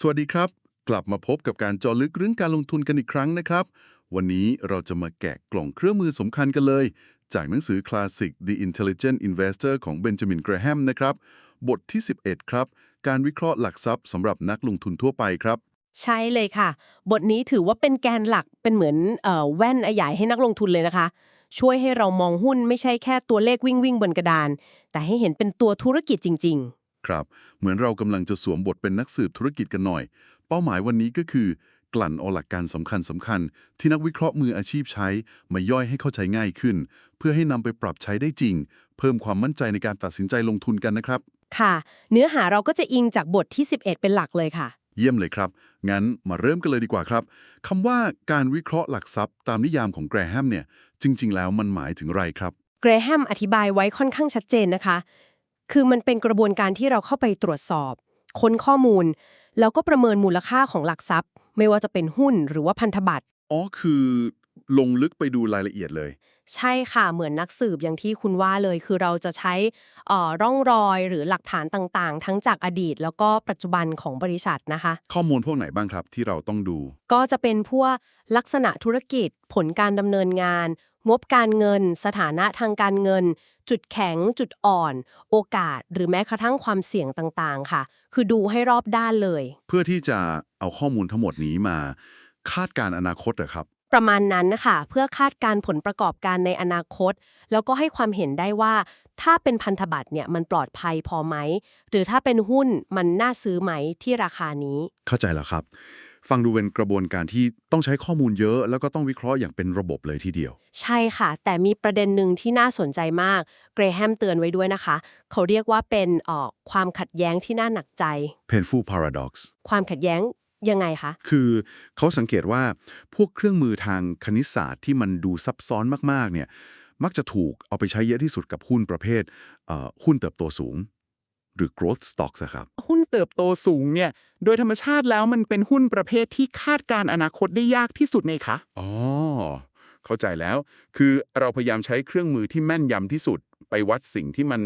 สวัสดีครับ กลับมาพบกับการเจาะลึกเรื่องการลงทุนกันอีกครั้งนะครับ วันนี้เราจะมาแกะกล่องเครื่องมือสำคัญกันเลย จากหนังสือคลาสสิก The Intelligent Investor ของเบนจามินแกรแฮมนะครับ บทที่ 11 ครับ การวิเคราะห์หลักทรัพย์สำหรับนักลงทุนทั่วไปครับ ใช่เลยค่ะ บทนี้ถือว่าเป็นแกนหลักเป็นเหมือนออแว่นอใหญ่ให้นักลงทุนเลยนะคะ ช่วยให้เรามองหุ้นไม่ใช่แค่ตัวเลขวิ่งวิ่งบนกระดาน แต่ให้เห็นเป็นตัวธุรกิจจริง ครับ เหมือนเรากำลังจะสวมบทเป็นนักสืบธุรกิจกันหน่อย เป้าหมายวันนี้ก็คือ กลั่นเอาหลักการสำคัญสำคัญๆที่นักวิเคราะห์มืออาชีพใช้ มาย่อยให้เข้าใจง่ายขึ้น เพื่อให้นำไปปรับใช้ได้จริง เพิ่มความมั่นใจในการตัดสินใจลงทุนกันนะครับๆค่ะ เนื้อหาเราก็จะอิงจากบทที่ 11 เป็นหลักเลยค่ะ เยี่ยมเลยครับ งั้นมาเริ่มกันเลยดีกว่าครับคำว่าการวิเคราะห์หลักทรัพย์ ตามนิยามของแกรแฮมเนี่ยจริง ๆ แล้วมันหมายถึงอะไรครับเกรแฮมอธิบายไว้ค่อนข้างชัดเจนนะคะ คือมันเป็นกระบวนการที่เราเข้าไปตรวจสอบ ค้นข้อมูล แล้วก็ประเมินมูลค่าของหลักทรัพย์ ไม่ว่าจะเป็นหุ้นหรือว่าพันธบัตร อ๋อ คือลงลึกไปดูรายละเอียดเลย ใช่ค่ะ เหมือนนักสืบอย่างที่คุณว่าเลย คือเราจะใช้เอ่อร่องรอยหรือหลักฐานต่างๆ ทั้งจากอดีต แล้วก็ปัจจุบันของบริษัทนะคะ ข้อมูลพวกไหนบ้างครับที่เราต้องดู ก็จะเป็นพวกลักษณะธุรกิจ ผลการดำเนินงาน งบการเงิน สถานะทางการเงิน จุดแข็ง จุดอ่อน โอกาส หรือแม้กระทั่งความเสี่ยงต่างๆ ค่ะ คือดูให้รอบด้านเลย เพื่อที่จะเอาข้อมูลทั้งหมดนี้มา คาดการณ์อนาคตเหรอครับ ประมาณนั้นนะคะเพื่อคาดการณ์ผลประกอบการในอนาคต แล้วก็ให้ความเห็นได้ว่า ถ้าเป็นพันธบัตรเนี่ยมันปลอดภัยพอไหม หรือถ้าเป็นหุ้นมันน่าซื้อไหมที่ราคานี้ เข้าใจแล้วครับ ฟังดูเป็นกระบวนการที่ต้องใช้ข้อมูลเยอะ แล้วก็ต้องวิเคราะห์อย่างเป็นระบบเลยทีเดียว ใช่ค่ะ แต่มีประเด็นหนึ่งที่น่าสนใจมาก เกรแฮมเตือนไว้ด้วยนะคะ เขาเรียกว่าเป็นเอ่อความขัดแย้งที่น่าหนักใจ painful paradox ความขัดแย้งยังไงคะ คือเขาสังเกตว่าพวกเครื่องมือทางคณิตศาสตร์ที่มันดูซับซ้อนมากๆเนี่ยมักจะถูกเอาไปใช้เยอะที่สุดกับหุ้นประเภทเอ่อหุ้นเติบโตสูง หรือ growth stocks อะครับ หุ้นเติบโตสูงเนี่ย โดยธรรมชาติแล้วมันเป็นหุ้นประเภทที่คาดการณ์อนาคตได้ยากที่สุดในคะอ๋อ เข้าใจแล้ว คือเราพยายามใช้เครื่องมือที่แม่นยำที่สุด ไปวัดสิ่งที่มัน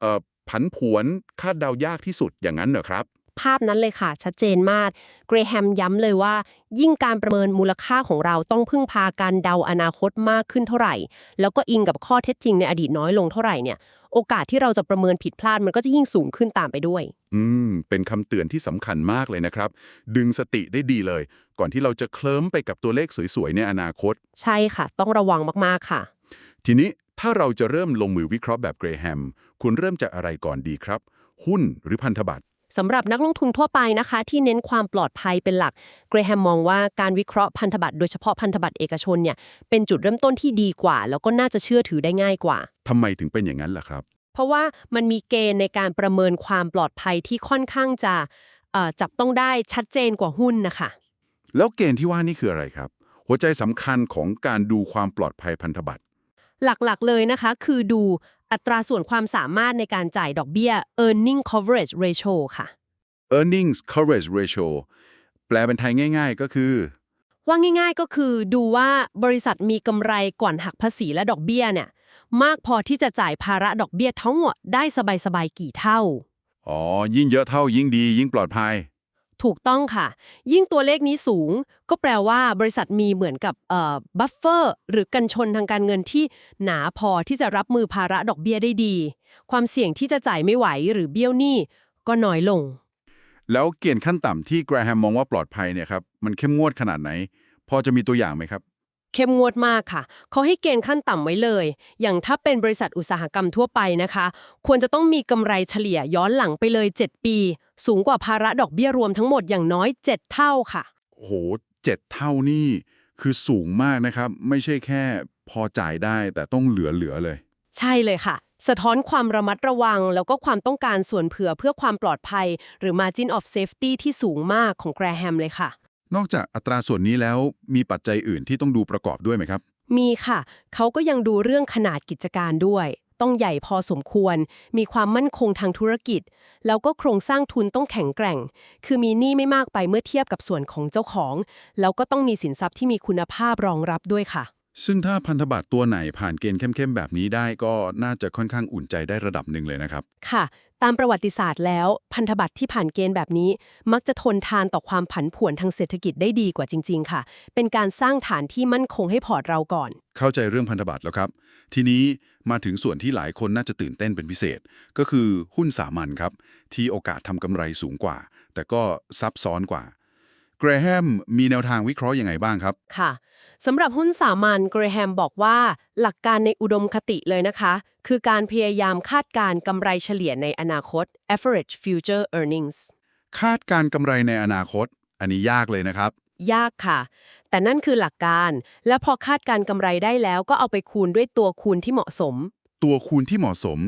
เอ่อผันผวนคาดเดายากที่สุดอย่างนั้นเหรอครับ ภาพนั้นเลยค่ะ ชัดเจนมาก เกรแฮมย้ำเลยว่า ยิ่งการประเมินมูลค่าของเราต้องพึ่งพาการเดาอนาคตมากขึ้นเท่าไหร่ แล้วก็อิงกับข้อเท็จจริงในอดีตน้อยลงเท่าไหร่เนี่ยโอกาสที่เราจะประเมินผิดพลาดมันก็จะยิ่งสูงขึ้นตามไปด้วย อืม เป็นคำเตือนที่สำคัญมากเลยนะครับ ดึงสติได้ดีเลย ก่อนที่เราจะเคลิ้มไปกับตัวเลขสวยๆในอนาคต ใช่ค่ะ ต้องระวังมากๆค่ะ ทีนี้ถ้าเราจะเริ่มลงมือวิเคราะห์แบบเกรแฮมควรเริ่มจากอะไรก่อนดีครับ หุ้นหรือพันธบัตร สำหรับนักลงทุนทั่วไปนะคะ ที่เน้นความปลอดภัยเป็นหลัก เกรแฮมมองว่าการวิเคราะห์พันธบัตรโดยเฉพาะพันธบัตรเอกชนเนี่ยเป็นจุดเริ่มต้นที่ดีกว่า แล้วก็น่าจะเชื่อถือได้ง่ายกว่า ทำไมถึงเป็นอย่างนั้นล่ะครับ เพราะว่ามันมีเกณฑ์ในการประเมินความปลอดภัยที่ค่อนข้างจะเอ่อจับต้องได้ชัดเจนกว่าหุ้นนะคะ แล้วเกณฑ์ที่ว่านี่คืออะไรครับ หัวใจสำคัญของการดูความปลอดภัยพันธบัตร หลักๆ เลยนะคะ คือดู อัตราส่วนความสามารถในการจ่ายดอกเบี้ย earning coverage ratio ค่ะ earnings coverage ratio แปลเป็นไทยง่าย ๆ ก็คือ ว่าง่าย ๆ ก็คือดูว่าบริษัทมีกำไรก่อนหักภาษีและดอกเบี้ยเนี่ย มากพอที่จะจ่ายภาระดอกเบี้ยทั้งหมดได้สบายๆกี่เท่า อ๋อ ยิ่งเยอะเท่ายิ่งดียิ่งปลอดภัย ถูกต้องค่ะ ยิ่งตัวเลขนี้สูง ก็แปลว่าบริษัทมีเหมือนกับเอ่อบัฟเฟอร์หรือกันชนทางการเงินที่หนาพอที่จะรับมือภาระดอกเบี้ยได้ดี ความเสี่ยงที่จะจ่ายไม่ไหวหรือเบี้ยวหนี้ก็น้อยลง แล้วเกณฑ์ขั้นต่ำที่แกรแฮมมองว่าปลอดภัยเนี่ยครับมันเข้มงวดขนาดไหน พอจะมีตัวอย่างไหมครับ เข้มงวดมากค่ะ เขาให้เกณฑ์ขั้นต่ำไว้เลย อย่างถ้าเป็นบริษัทอุตสาหกรรมทั่วไปนะคะ ควรจะต้องมีกำไรเฉลี่ยย้อนหลังไปเลย 7 ปี สูงกว่าภาระดอกเบี้ยรวมทั้งหมดอย่างน้อย 7 เท่าค่ะ โอ้โหเจ็ดเท่านี่คือสูงมากนะครับ ไม่ใช่แค่พอจ่ายได้แต่ต้องเหลือๆเลย ใช่เลยค่ะ สะท้อนความระมัดระวัง แล้วก็ความต้องการส่วนเผื่อเพื่อความปลอดภัย หรือ margin of safety ที่สูงมากของแกรแฮมเลยค่ะ นอกจากอัตราส่วนนี้แล้วมีปัจจัยอื่นที่ต้องดูประกอบด้วยไหมครับ มีค่ะ เขาก็ยังดูเรื่องขนาดกิจการด้วย ต้องใหญ่พอสมควร มีความมั่นคงทางธุรกิจ แล้วก็โครงสร้างทุนต้องแข็งแกร่ง คือมีหนี้ไม่มากไปเมื่อเทียบกับส่วนของเจ้าของ แล้วก็ต้องมีสินทรัพย์ที่มีคุณภาพรองรับด้วยค่ะ ซึ่งถ้าพันธบัตรตัวไหนผ่านเกณฑ์เข้มๆแบบนี้ได้ก็น่าจะค่อนข้างอุ่นใจได้ระดับหนึ่งเลยนะครับ ค่ะ ตามประวัติศาสตร์แล้ว พันธบัตรที่ผ่านเกณฑ์แบบนี้ มักจะทนทานต่อความผันผวนทางเศรษฐกิจได้ดีกว่าจริง ๆ ค่ะ เป็นการสร้างฐานที่มั่นคงให้พอร์ตเราก่อน เข้าใจเรื่องพันธบัตรแล้วครับ ทีนี้มาถึงส่วนที่หลายคนน่าจะตื่นเต้นเป็นพิเศษ ก็คือหุ้นสามัญครับ ที่โอกาสทำกำไรสูงกว่า แต่ก็ซับซ้อนกว่า เกรแฮมมีแนวทางวิเคราะห์ยังไงบ้างครับ ค่ะสำหรับหุ้นสามัญเกรแฮมบอกว่าหลักการในอุดมคติเลยนะคะ คือการพยายามคาดการณ์กำไรเฉลี่ยในอนาคต average future earnings คาดการณ์กำไรในอนาคต อันนี้ยากเลยนะครับ ยากค่ะ แต่นั่นคือหลักการ และพอคาดการณ์กำไรได้แล้วก็เอาไปคูณด้วยตัวคูณที่เหมาะสม ตัวคูณที่เหมาะสม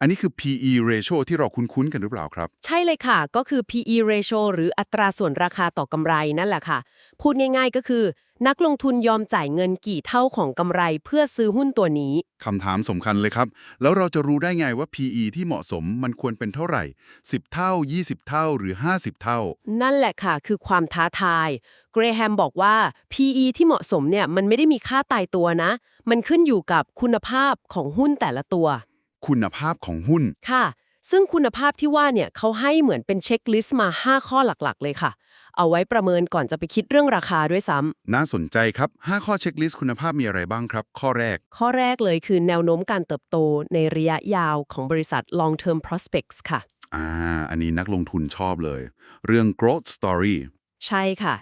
อันนี้คือ PE ratio ที่เราคุ้นๆกันหรือเปล่าครับ ใช่เลยค่ะ ก็คือ PE ratio หรืออัตราส่วนราคาต่อกำไรนั่นแหละค่ะ พูดง่ายๆก็คือ นักลงทุนยอมจ่ายเงินกี่เท่าของกำไรเพื่อซื้อหุ้นตัวนี้ คำถามสำคัญเลยครับ แล้วเราจะรู้ได้ไงว่า PE ที่เหมาะสมมันควรเป็นเท่าไหร่ 10 เท่า 20 เท่าหรือ 50 เท่า นั่นแหละค่ะ คือความท้าทาย เกรแฮมบอกว่า PE ที่เหมาะสมเนี่ยมันไม่ได้มีค่าตายตัวนะ มันขึ้นอยู่กับคุณภาพของหุ้นแต่ละตัว คุณภาพของหุ้น ค่ะ ซึ่งคุณภาพที่ว่าเนี่ยเขาให้เหมือนเป็นเช็คลิสต์มา 5 ข้อหลักๆ เลยค่ะ เอาไว้ประเมินก่อนจะไปคิดเรื่องราคาด้วยซ้ำน่าสนใจครับ 5 ข้อเช็คลิสต์คุณภาพมีอะไรบ้างครับ ข้อแรก ข้อแรกเลยคือแนวโน้มการเติบโตในระยะยาวของบริษัท long term prospects ค่ะ อ่า อันนี้นักลงทุนชอบเลย เรื่อง growth story ใช่ค่ะ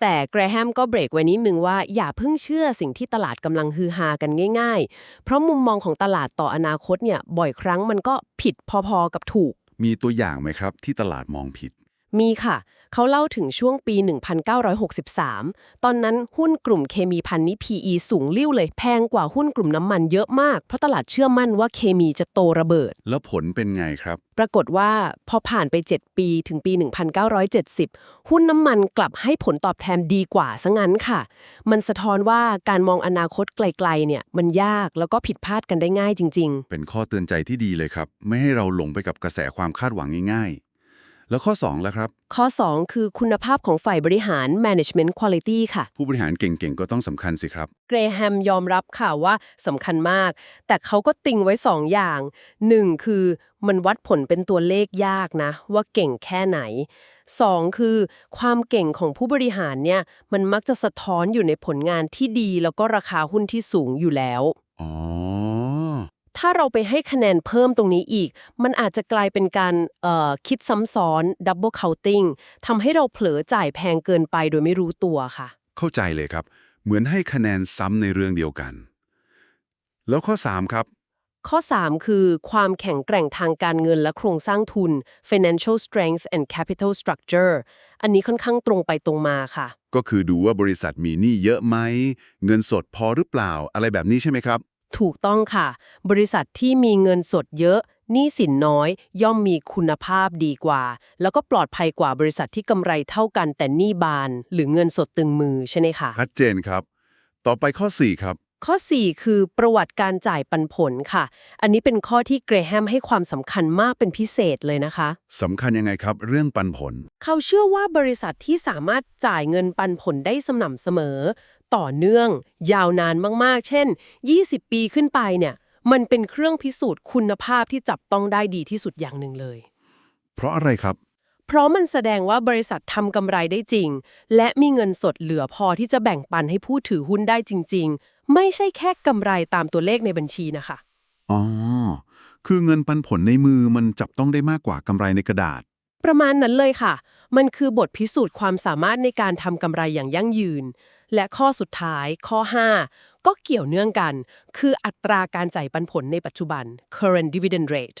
แต่แกรแฮมก็เบรกไว้นิดนึงว่าอย่าเพิ่งเชื่อสิ่งที่ตลาดกำลังฮือฮากันง่าย ๆ เพราะมุมมองของตลาดต่ออนาคตเนี่ยบ่อยครั้งมันก็ผิดพอๆกับถูก มีตัวอย่างไหมครับที่ตลาดมองผิด มีค่ะ เขาเล่าถึงช่วงปี 1963 ตอนนั้นหุ้นกลุ่มเคมีพันนี้ PE สูงลิ่วเลยแพงกว่าหุ้นกลุ่มน้ำมันเยอะมาก เพราะตลาดเชื่อมั่นว่าเคมีจะโตระเบิด แล้วผลเป็นไงครับ ปรากฏว่าพอผ่านไป 7 ปีถึงปี 1970 หุ้นน้ำมันกลับให้ผลตอบแทนดีกว่าซะงั้นค่ะ มันสะท้อนว่าการมองอนาคตไกลๆเนี่ยมันยากแล้วก็ผิดพลาดกันได้ง่ายจริง ๆ เป็นข้อเตือนใจที่ดีเลยครับ ไม่ให้เราหลงไปกับกระแสความคาดหวังง่ายๆ แล้วข้อ2แล้วครับ ข้อ 2 คือคุณภาพของฝ่ายบริหาร management quality ค่ะ ผู้บริหารเก่งๆ ก็ต้องสำคัญสิครับ เกรแฮมยอมรับค่ะว่าสำคัญมาก แต่เขาก็ติงไว้ 2 อย่าง 1 คือมันวัดผลเป็นตัวเลขยากนะ ว่าเก่งแค่ไหน 2 คือ ความเก่งของผู้บริหารเนี่ย มันมักจะสะท้อนอยู่ในผลงานที่ดี แล้วก็ราคาหุ้นที่สูงอยู่แล้วอ๋อ ถ้าเราไปให้คะแนนเพิ่มตรงนี้อีก มันอาจจะกลายเป็นการเอ่อคิดซ้ำซ้อน double counting ทำให้เราเผลอจ่ายแพงเกินไปโดยไม่รู้ตัวค่ะ เข้าใจเลยครับ เหมือนให้คะแนนซ้ำในเรื่องเดียวกัน แล้วข้อ 3 ครับ ข้อ 3 คือ ความแข็งแกร่งทางการเงินและโครงสร้างทุน financial strength and capital structure อันนี้ค่อนข้างตรงไปตรงมาค่ะ ก็คือดูว่าบริษัทมีหนี้เยอะไหม เงินสดพอหรือเปล่า อะไรแบบนี้ใช่ไหมครับ ถูกต้องค่ะ บริษัทที่มีเงินสดเยอะหนี้สินน้อยย่อมมีคุณภาพดีกว่า แล้วก็ปลอดภัยกว่าบริษัทที่กำไรเท่ากันแต่หนี้บาน หรือเงินสดตึงมือใช่ไหมคะชัดเจนครับ ต่อไปข้อ 4 ครับ ข้อ 4 คือประวัติการจ่ายปันผลค่ะ อันนี้เป็นข้อที่เกรแฮมให้ความสำคัญมากเป็นพิเศษเลยนะคะสำคัญยังไงครับ เรื่องปันผล เขาเชื่อว่าบริษัทที่สามารถจ่ายเงินปันผลได้สม่ำเสมอ ต่อเนื่อง ยาวนานมากๆ เช่น 20 ปีขึ้นไปเนี่ย มันเป็นเครื่องพิสูจน์คุณภาพที่จับต้องได้ดีที่สุดอย่างหนึ่งเลย เพราะอะไรครับ เพราะมันแสดงว่าบริษัททำกำไรได้จริง และมีเงินสดเหลือพอที่จะแบ่งปันให้ผู้ถือหุ้นได้จริง ๆ ไม่ใช่แค่กำไรตามตัวเลขในบัญชีนะคะ อ๋อ คือเงินปันผลในมือมันจับต้องได้มากกว่ากำไรในกระดาษ ประมาณนั้นเลยค่ะ มันคือบทพิสูจน์ความสามารถในการทำกำไรอย่างยั่งยืน และข้อสุดท้ายข้อ 5 ก็เกี่ยวเนื่องกัน คืออัตราการจ่ายปันผลในปัจจุบัน current dividend rate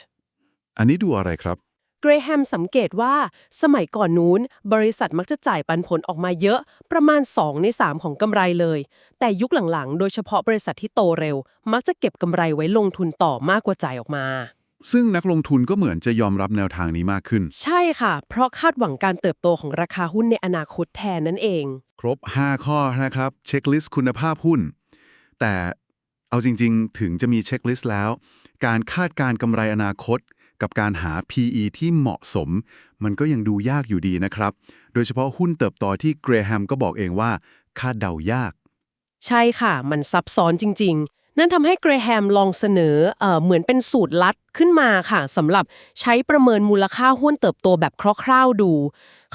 อันนี้ดูอะไรครับ เกรแฮมสังเกตว่า สมัยก่อนนู้น บริษัทมักจะจ่ายปันผลออกมาเยอะประมาณ 2 ใน 3 ของกำไรเลย แต่ยุคหลังๆ โดยเฉพาะบริษัทที่โตเร็ว มักจะเก็บกำไรไว้ลงทุนต่อมากกว่าจ่ายออกมา ซึ่งนักลงทุนก็เหมือนจะยอมรับแนวทางนี้มากขึ้น ใช่ค่ะ เพราะคาดหวังการเติบโตของราคาหุ้นในอนาคตแทนนั่นเอง ครบ 5 ข้อนะครับ เช็คลิสต์คุณภาพหุ้น แต่เอาจริง ๆ ถึงจะมีเช็คลิสต์แล้ว การคาดการกำไรอนาคต กับการหา PE ที่เหมาะสม มันก็ยังดูยากอยู่ดีนะครับ โดยเฉพาะหุ้นเติบโตที่เกรแฮมก็บอกเองว่า คาดเดายาก ใช่ค่ะ มันซับซ้อนจริง ๆ นั่นทำให้เกรแฮมลองเสนอเออเหมือนเป็นสูตรลัดขึ้นมาค่ะสำหรับใช้ประเมินมูลค่าหุ้นเติบโตแบบคร่าวๆดู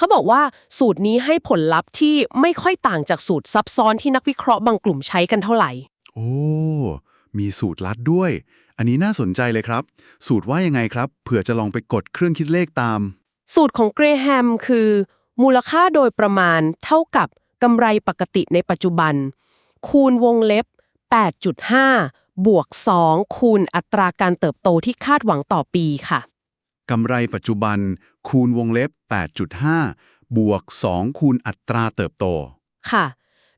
เขาบอกว่าสูตรนี้ให้ผลลัพธ์ที่ไม่ค่อยต่างจากสูตรซับซ้อนที่นักวิเคราะห์บางกลุ่มใช้กันเท่าไหร่ โอ้ มีสูตรลัดด้วย อันนี้น่าสนใจเลยครับ สูตรว่ายังไงครับ เผื่อจะลองไปกดเครื่องคิดเลขตาม สูตรของเกรแฮมคือ มูลค่าโดยประมาณเท่ากับกำไรปกติในปัจจุบัน คูณวงเล็บ 8.5 บวก 2 คูณอัตราการเติบโตที่คาดหวังต่อปีค่ะ กำไรปัจจุบัน คูณวงเล็บ 8.5 บวก 2 คูณอัตราเติบโต ค่ะ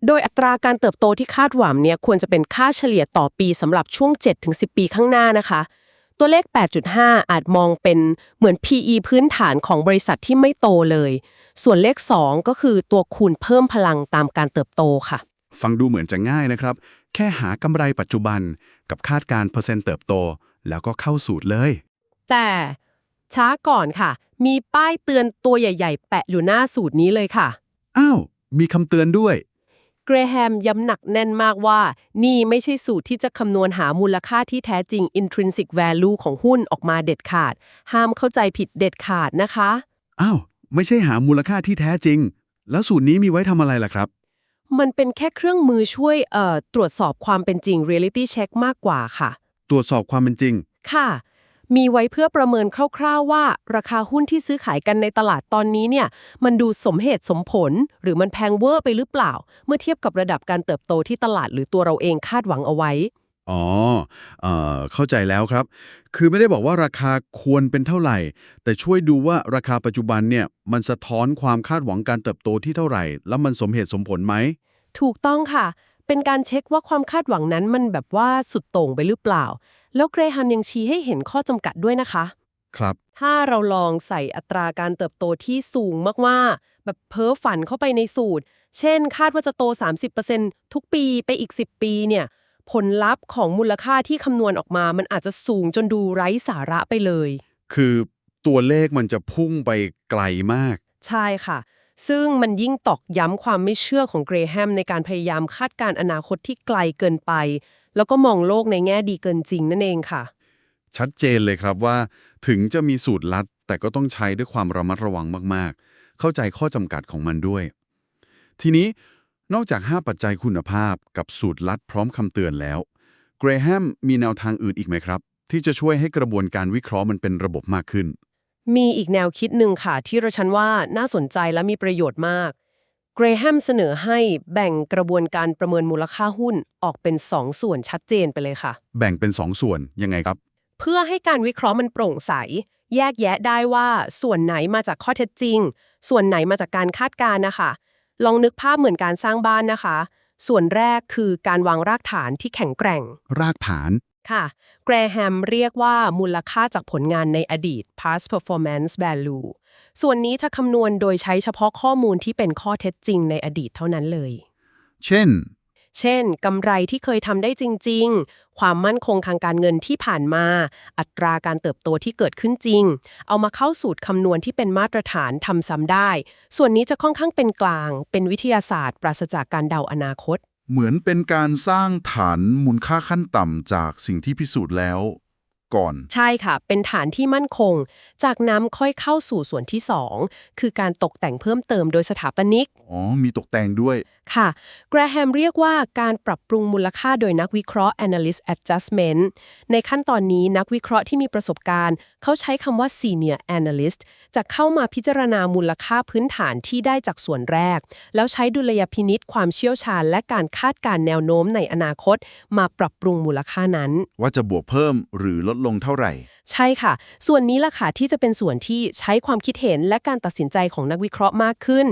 โดยอัตราการเติบโตที่คาดหวังเนี่ยควรจะเป็นค่าเฉลี่ยต่อปีสำหรับช่วง 7-10 ปีข้างหน้านะคะ ตัวเลข 8.5 อาจมองเป็นเหมือน PE พื้นฐานของบริษัทที่ไม่โตเลย ส่วนเลข 2 ก็คือตัวคูณเพิ่มพลังตามการเติบโตค่ะ ฟังดูเหมือนจะง่ายนะครับ แค่หากำไรปัจจุบันกับคาดการณ์เปอร์เซ็นต์เติบโต แล้วก็เข้าสูตรเลย แต่ ช้าก่อนค่ะ มีป้ายเตือนตัวใหญ่ ๆ แปะอยู่หน้าสูตรนี้เลยค่ะ อ้าว มีคำเตือนด้วย เกรแฮมย้ำหนักแน่นมากว่า นี่ไม่ใช่สูตรที่จะคำนวณหามูลค่าที่แท้จริง intrinsic value ของหุ้นออกมาเด็ดขาด ห้ามเข้าใจผิดเด็ดขาดนะคะ อ้าว ไม่ใช่หามูลค่าที่แท้จริง แล้วสูตรนี้มีไว้ทำอะไรล่ะครับ มันเป็นแค่เครื่องมือช่วยเอ่อตรวจสอบความเป็นจริง reality check มากกว่าค่ะ ตรวจสอบความเป็นจริง ค่ะ มีไว้เพื่อประเมินคร่าวๆว่า ราคาหุ้นที่ซื้อขายกันในตลาดตอนนี้เนี่ย มันดูสมเหตุสมผล หรือมันแพงเวอร์ไปหรือเปล่า เมื่อเทียบกับระดับการเติบโตที่ตลาดหรือตัวเราเองคาดหวังเอาไว้ อ๋อเอ่อเข้าใจแล้วครับ คือไม่ได้บอกว่าราคาควรเป็นเท่าไหร่ แต่ช่วยดูว่าราคาปัจจุบันเนี่ยมันสะท้อนความคาดหวังการเติบโตที่เท่าไหร่ แล้วมันสมเหตุสมผลไหมถูกต้องค่ะ เป็นการเช็คว่าความคาดหวังนั้นมันแบบว่าสุดโต่งไปหรือเปล่า แล้วเกรฮัมยังชี้ให้เห็นข้อจำกัดด้วยนะคะ ครับ ถ้าเราลองใส่อัตราการเติบโตที่สูงมากๆ แบบเพ้อฝันเข้าไปในสูตร เช่น คาดว่าจะโต 30%ทุกปีไปอีก 10 ปีเนี่ย ผลลัพธ์ของมูลค่าที่คำนวณออกมา มันอาจจะสูงจนดูไร้สาระไปเลย คือตัวเลขมันจะพุ่งไปไกลมาก ใช่ค่ะ ซึ่งมันยิ่งตอกย้ำความไม่เชื่อของเกรแฮมในการพยายามคาดการณ์อนาคตที่ไกลเกินไป แล้วก็มองโลกในแง่ดีเกินจริงนั่นเองค่ะ ชัดเจนเลยครับว่า ถึงจะมีสูตรลัด แต่ก็ต้องใช้ด้วยความระมัดระวังมากๆ เข้าใจข้อจำกัดของมันด้วย ทีนี้นอกจาก 5 ปัจจัยคุณภาพกับสูตรลัดพร้อมคำเตือนแล้วเกรแฮมมีแนวทางอื่นอีกไหมครับ ที่จะช่วยให้กระบวนการวิเคราะห์มันเป็นระบบมากขึ้น มีอีกแนวคิดหนึ่งค่ะ ที่เราชันว่าน่าสนใจและมีประโยชน์มาก เกรแฮมเสนอให้แบ่งกระบวนการประเมินมูลค่าหุ้นออกเป็น 2 ส่วนชัดเจนไปเลยค่ะ แบ่งเป็น 2 ส่วนยังไงครับ เพื่อให้การวิเคราะห์มันโปร่งใส แยกแยะได้ว่าส่วนไหนมาจากข้อเท็จจริง ส่วนไหนมาจากการคาดการณ์นะคะ ลองนึกภาพเหมือนการสร้างบ้านนะคะ ส่วนแรกคือการวางรากฐานที่แข็งแกร่ง รากฐานค่ะแกรแฮมเรียกว่ามูลค่าจากผลงานในอดีต past performance value ส่วนนี้จะคำนวณโดยใช้เฉพาะข้อมูลที่เป็นข้อเท็จจริงในอดีตเท่านั้นเลย เช่น เช่นกำไรที่เคยทำได้จริง ๆ ความมั่นคงทางการเงินที่ผ่านมา อัตราการเติบโตที่เกิดขึ้นจริง เอามาเข้าสูตรคำนวณที่เป็นมาตรฐานทำซ้ำได้ ส่วนนี้จะค่อนข้างเป็นกลาง เป็นวิทยาศาสตร์ ปราศจากการเดาอนาคต เหมือนเป็นการสร้างฐานมูลค่าขั้นต่ำจากสิ่งที่พิสูจน์แล้ว ก่อน ใช่ค่ะ เป็นฐานที่มั่นคง จากนั้นค่อยเข้าสู่ส่วนที่ 2 คือการตกแต่งเพิ่มเติมโดยสถาปนิก อ๋อ มีตกแต่งด้วย ค่ะ แกรแฮมเรียกว่าการปรับปรุงมูลค่าโดยนักวิเคราะห์ analyst adjustment ในขั้นตอนนี้นักวิเคราะห์ที่มีประสบการณ์ เขาใช้คำว่า senior analyst จะเข้ามาพิจารณามูลค่าพื้นฐานที่ได้จากส่วนแรก แล้วใช้ดุลยพินิษความเชี่ยวชาญ และการคาดการณ์แนวโน้มในอนาคต มาปรับปรุงมูลค่านั้น ว่าจะบวกเพิ่มหรือลดลงเท่าไหร่ ใช่ค่ะ ส่วนนี้ล่ะค่ะที่จะเป็นส่วนที่ใช้ความคิดเห็นและการตัดสินใจของนักวิเคราะห์มากขึ้น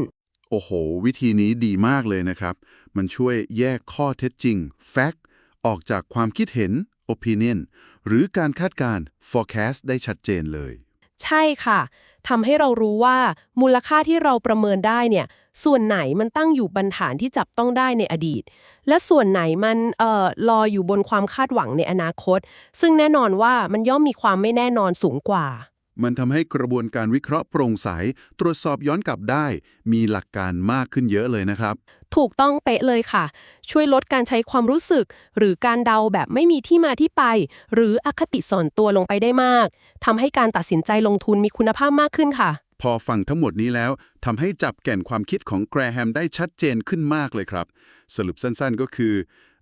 โอ้โห วิธีนี้ดีมากเลยนะครับ มันช่วยแยกข้อเท็จจริง fact ออกจากความคิดเห็น opinion หรือการคาดการณ์ forecast ได้ชัดเจนเลย ใช่ค่ะทำให้เรารู้ว่ามูลค่าที่เราประเมินได้เนี่ย ส่วนไหนมันตั้งอยู่บรรฐานที่จับต้องได้ในอดีต และส่วนไหนมันเอ่อลอยอยู่บนความคาดหวังในอนาคต ซึ่งแน่นอนว่ามันย่อมมีความไม่แน่นอนสูงกว่า มันทำให้กระบวนการวิเคราะห์โปร่งใส ตรวจสอบย้อนกลับได้ มีหลักการมากขึ้นเยอะเลยนะครับ ถูกต้องเป๊ะเลยค่ะ ช่วยลดการใช้ความรู้สึก หรือการเดาแบบไม่มีที่มาที่ไป หรืออคติส่วนตัวลงไปได้มากทำให้การตัดสินใจลงทุนมีคุณภาพมากขึ้นค่ะ พอฟังทั้งหมดนี้แล้วทำให้จับแก่นความคิดของแกรแฮมได้ชัดเจนขึ้นมากเลยครับ สรุปสั้นๆก็คือ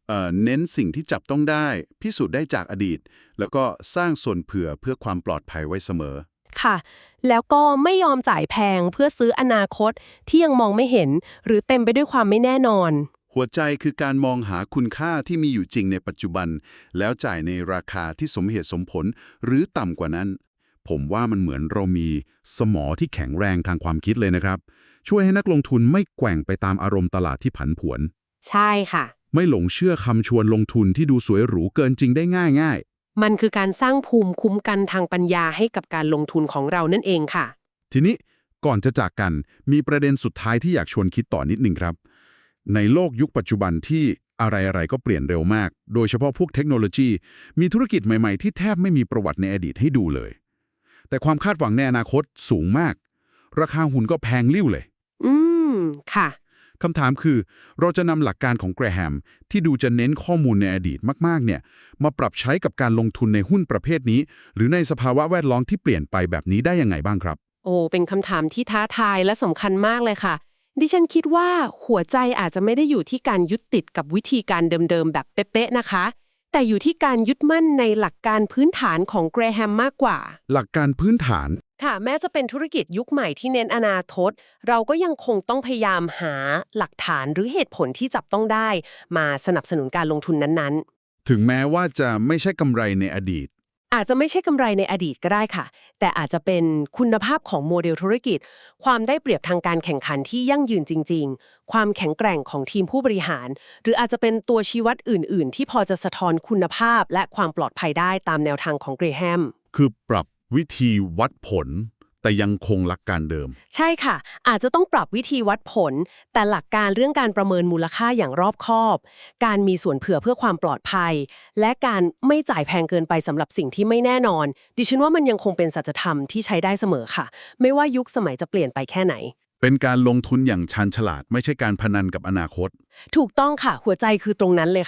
เออเน้นสิ่งที่จับต้องได้ พิสูจน์ได้จากอดีต แล้วก็สร้างส่วนเผื่อเพื่อความปลอดภัยไว้เสมอ ค่ะ แล้วก็ไม่ยอมจ่ายแพงเพื่อซื้ออนาคตที่ยังมองไม่เห็น หรือเต็มไปด้วยความไม่แน่นอน หัวใจคือการมองหาคุณค่าที่มีอยู่จริงในปัจจุบัน แล้วจ่ายในราคาที่สมเหตุสมผลหรือต่ำกว่านั้น ผมว่ามันเหมือนเรามีสมอที่แข็งแรงทางความคิดเลยนะครับ ช่วยให้นักลงทุนไม่แกว่งไปตามอารมณ์ตลาดที่ผันผวน ใช่ค่ะ ไม่หลงเชื่อคำชวนลงทุนที่ดูสวยหรูเกินจริงได้ง่ายง่าย มันคือการสร้างภูมิคุ้มกันทางปัญญาให้กับการลงทุนของเรานั่นเองค่ะๆทีนี้ก่อนจะจากกันมีประเด็นสุดท้ายที่อยากชวนคิดต่อนิดหนึ่งครับ ในโลกยุคปัจจุบันที่อะไรๆก็เปลี่ยนเร็วมาก โดยเฉพาะพวกเทคโนโลยี มีธุรกิจใหม่ๆ ที่แทบไม่มีประวัติในอดีตให้ดูเลย แต่ความคาดหวังในอนาคตสูงมาก ราคาหุ้นก็แพงลิ่วเลย อืม ค่ะ คำถามคือ เราจะนำหลักการของแกรแฮมที่ดูจะเน้นข้อมูลในอดีตมากๆ เนี่ยมาปรับใช้กับการลงทุนในหุ้นประเภทนี้ หรือในสภาวะแวดล้อมที่เปลี่ยนไปแบบนี้ได้ยังไงบ้างครับ โอ้เป็นคำถามที่ท้าทายและสำคัญมากเลยค่ะ ดิฉันคิดว่าหัวใจอาจจะไม่ได้อยู่ที่การยึดติดกับวิธีการเดิมๆแบบเป๊ะๆนะคะ แต่อยู่ที่การยึดมั่นในหลักการพื้นฐานของแกรแฮมมากกว่า หลักการพื้นฐาน ค่ะแม้จะเป็นธุรกิจยุคใหม่ที่เน้นอนาคต เราก็ยังคงต้องพยายามหาหลักฐานหรือเหตุผลที่จับต้องได้ มาสนับสนุนการลงทุนนั้นๆ ถึงแม้ว่าจะไม่ใช่กำไรในอดีต อาจจะไม่ใช่กำไรในอดีตก็ได้ค่ะ แต่อาจจะเป็นคุณภาพของโมเดลธุรกิจ ความได้เปรียบทางการแข่งขันที่ยั่งยืนจริง ๆ ความแข็งแกร่งของทีมผู้บริหาร หรืออาจจะเป็นตัวชี้วัดอื่น ๆ ที่พอจะสะท้อนคุณภาพ และความปลอดภัยได้ตามแนวทางของเกรแฮมคือปรับ วิธีวัดผล แต่ยังคงหลักการเดิม ใช่ค่ะ อาจจะต้องปรับวิธีวัดผล แต่หลักการเรื่องการประเมินมูลค่าอย่างรอบคอบ การมีส่วนเผื่อเพื่อความปลอดภัย และการไม่จ่ายแพงเกินไปสำหรับสิ่งที่ไม่แน่นอน ดิฉันว่ามันยังคงเป็นสัจธรรมที่ใช้ได้เสมอค่ะ ไม่ว่ายุคสมัยจะเปลี่ยนไปแค่ไหน เป็นการลงทุนอย่างชันฉลาด ไม่ใช่การพนันกับอนาคต ถูกต้องค่ะ หัวใจคือตรงนั้นเลยค่ะ